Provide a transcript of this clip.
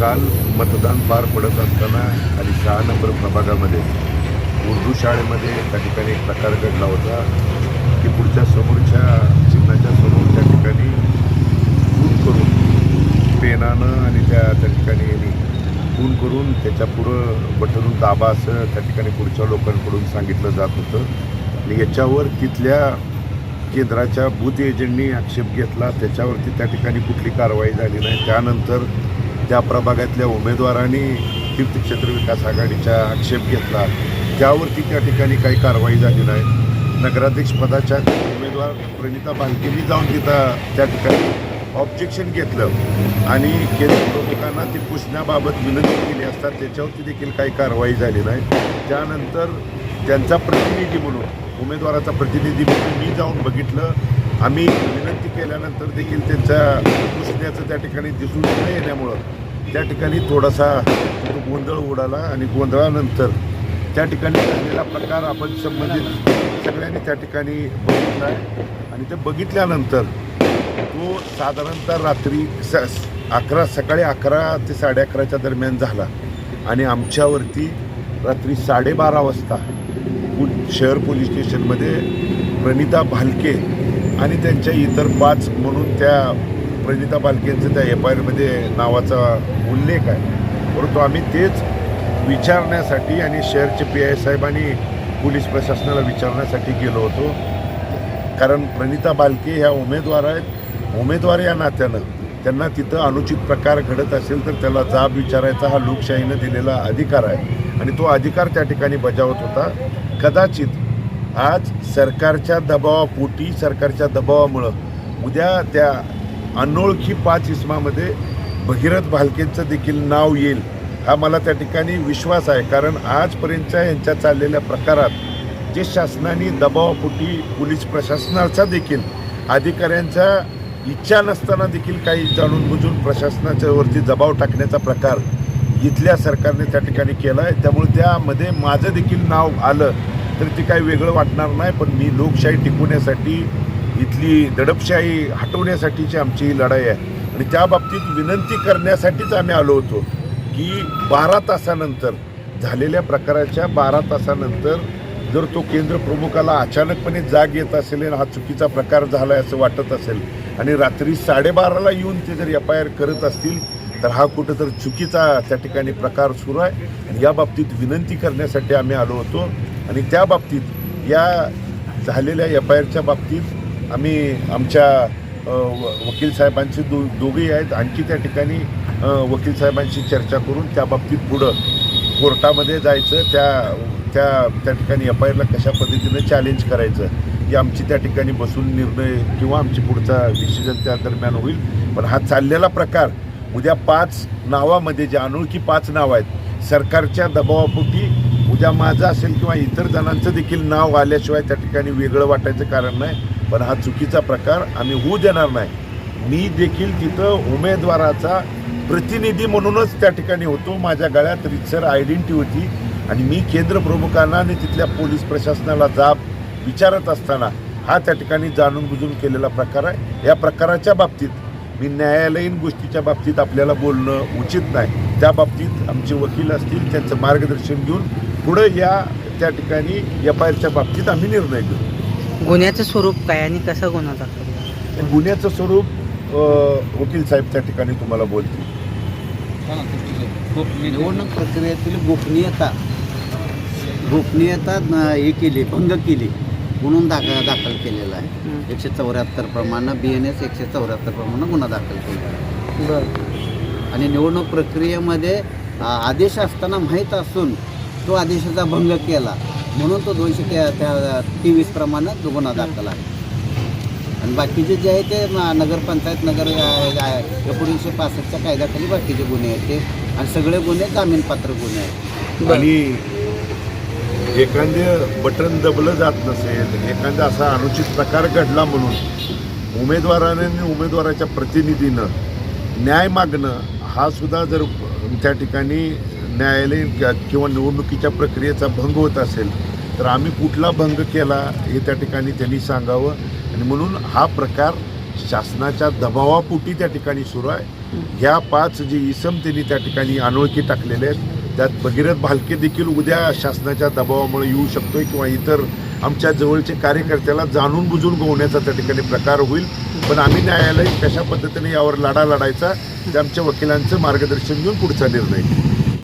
काल मतदान पार पडत असताना खाली सहा नंबर प्रभागामध्ये उर्दू शाळेमध्ये त्या ठिकाणी एक प्रकार घडला होता की पुढच्या समोरच्या चिन्हाच्या समोरच्या ठिकाणी खून करून पेनानं आणि त्या त्या ठिकाणी यांनी खून करून त्याच्या पुढं बटनून दाबा असं त्या ठिकाणी पुढच्या लोकांकडून सांगितलं जात होतं. आणि याच्यावर तिथल्या केंद्राच्या बूथ एजंटनी आक्षेप घेतला. त्याच्यावरती त्या ठिकाणी कुठली कारवाई झाली नाही. त्यानंतर त्या प्रभागातल्या उमेदवारांनी तीर्थक्षेत्र विकास आघाडीचा आक्षेप घेतला. त्यावरती त्या ठिकाणी काही कारवाई झाली नाही. नगराध्यक्षपदाच्या उमेदवार प्रणिता भालकेंनी जाऊन तिथं त्या ठिकाणी ऑब्जेक्शन घेतलं आणि केंद्र प्रमुखांना ती पुसण्याबाबत विनंती केली असता त्याच्यावरती देखील काही कारवाई झाली नाही. त्यानंतर त्यांचा प्रतिनिधी म्हणून उमेदवाराचा प्रतिनिधी म्हणून मी जाऊन बघितलं. आम्ही विनंती केल्यानंतर देखील त्यांच्या पुसण्याचं त्या ठिकाणी दिसून न येण्यामुळं त्या ठिकाणी थोडासा तो गोंधळ उडाला आणि गोंधळानंतर त्या ठिकाणी झालेला प्रकार आपण संबंधित सगळ्यांनी त्या ठिकाणी बघितला आहे आणि ते बघितल्यानंतर तो साधारणतः रात्री स अकरा सकाळी अकरा ते साडे अकराच्या दरम्यान झाला. आणि आमच्यावरती रात्री साडेबारा वाजता शहर पोलीस स्टेशनमध्ये प्रणिता भालके आणि त्यांच्या इतर पाच म्हणून त्या प्रणिता बालकेंचं त्या एफ आय आरमध्ये नावाचा उल्लेख आहे. परंतु आम्ही तेच विचारण्यासाठी आणि शहरचे पी आय साहेब आणि पोलीस प्रशासनाला विचारण्यासाठी गेलो होतो. कारण प्रणिता बालके ह्या उमेदवार आहेत. उमेदवार या नात्यानं. त्यांना तिथं अनुचित प्रकार घडत असेल तर त्याला जाब विचारायचा हा लोकशाहीनं दिलेला अधिकार आहे. आणि तो अधिकार त्या ठिकाणी बजावत होता. कदाचित आज सरकारच्या दबावापोटी सरकारच्या दबावामुळं उद्या त्या अनोळखी पाच इसमामध्ये भगीरथ भालकेंचं देखील नाव येईल हा मला त्या ठिकाणी विश्वास आहे. कारण आजपर्यंतच्या यांच्या चाललेल्या प्रकारात जे शासनाने दबावापोटी पोलीस प्रशासनाचा देखील अधिकाऱ्यांच्या इच्छा नसताना देखील काही जाणून बुजून प्रशासनाच्या वरती दबाव टाकण्याचा प्रकार इथल्या सरकारने त्या ठिकाणी केला आहे त्यामुळे त्यामध्ये माझं देखील नाव आलं. तर ते काही वेगळं वाटणार नाही पण मी लोकशाही टिकवण्यासाठी इथली दडपशाही हटवण्यासाठीची आमची ही लढाई आहे. आणि त्या बाबतीत विनंती करण्यासाठीच आम्ही आलो होतो की बारा तासानंतर झालेल्या प्रकाराच्या बारा तासानंतर जर तो केंद्र प्रमुखाला अचानकपणे जाग येत असेल आणि हा चुकीचा प्रकार झाला आहे असं वाटत असेल आणि रात्री साडेबाराला येऊन ते जर एफ आय आर करत असतील तर हा कुठं तर चुकीचा त्या ठिकाणी प्रकार सुरू आहे. आणि या बाबतीत विनंती करण्यासाठी आम्ही आलो होतो आणि त्या बाबतीत या झालेल्या एफ आय आरच्या बाबतीत आम्ही आमच्या व- वकील साहेबांचे दो दोघेही आहेत. आणखी त्या ठिकाणी वकील साहेबांशी चर्चा करून त्या बाबतीत पुढं कोर्टामध्ये जायचं त्या त्या त्या ठिकाणी एफ आय आरला कशा पद्धतीनं चॅलेंज करायचं की आमची त्या ठिकाणी बसून निर्णय किंवा आमची पुढचा डिसिजन त्या दरम्यान होईल. पण हा चाललेला प्रकार उद्या पाच नावामध्ये जे अनोळखी पाच नावं आहेत सरकारच्या दबावापोटी उद्या माझं असेल किंवा इतर जणांचं देखील नाव आल्याशिवाय त्या ठिकाणी वेगळं वाटायचं कारण नाही. पण हा चुकीचा प्रकार आम्ही होऊ देणार नाही. मी देखील तिथं उमेदवाराचा प्रतिनिधी म्हणूनच त्या ठिकाणी होतो. माझ्या गळ्यात रितसर आयडेंटिटी होती. आणि मी केंद्र प्रमुखांना आणि तिथल्या पोलीस प्रशासनाला जाब विचारत असताना हा त्या ठिकाणी जाणून बुजून केलेला प्रकार आहे. या प्रकाराच्या बाबतीत मी न्यायालयीन गोष्टीच्या बाबतीत आपल्याला बोलणं उचित नाही. त्या बाबतीत आमचे वकील असतील त्यांचं मार्गदर्शन घेऊन पुढं या त्या ठिकाणी एफ आय आरच्या बाबतीत आम्ही निर्णय घेऊ. गुन्ह्याचं स्वरूप काय आणि कसा गुन्हा दाखल केला? गुन्ह्याचं स्वरूप वकील साहेब त्या ठिकाणी तुम्हाला बोलतील. निवडणूक प्रक्रियेतील गोपनीयता गोपनीयता हे केली भंग केली म्हणून दाखल दाखल केलेला आहे. एकशे चौऱ्याहत्तर प्रमाणे बी एन एस एकशे चौऱ्याहत्तर प्रमाणे गुन्हा दाखल केलेला आहे. बरं. आणि निवडणूक प्रक्रियेमध्ये आदेश असताना माहीत असून तो आदेशाचा भंग केला. म्हणून तो दोनशे त्या त्या तेवीस प्रमाणे तो गुन्हा दाखल आहे. आणि बाकीचे जे आहे ते नगरपंचायत नगर एकोणीसशे पासष्टच्या कायद्याखाली बाकीचे गुन्हे आहेत ते. आणि सगळे गुन्हे जामीनपात्र गुन्हे आहेत. आणि एखादं बटन दबलं जात नसेल एखादा असा अनुचित प्रकार घडला म्हणून उमेदवाराने आणि उमेदवाराच्या प्रतिनिधीनं न्याय मागणं हा सुद्धा जर त्या ठिकाणी न्यायालयीन किंवा निवडणुकीच्या प्रक्रियेचा भंग होत असेल तर आम्ही कुठला भंग केला हे त्या ठिकाणी त्यांनी सांगावं. आणि म्हणून हा प्रकार शासनाच्या दबावापोटी त्या ठिकाणी सुरू आहे. ह्या पाच जे इसम त्यांनी त्या ठिकाणी अनोळखी टाकलेले आहेत त्यात भगीरथ भालके देखील उद्या शासनाच्या दबावामुळे येऊ शकतोय किंवा इतर आमच्या जवळचे कार्यकर्त्याला जाणून बुजून गोवण्याचा त्या ठिकाणी प्रकार होईल. पण आम्ही न्यायालय कशा पद्धतीने यावर लढा लढायचा ते आमच्या वकिलांचं मार्गदर्शन घेऊन पुढचा निर्णय घेऊ.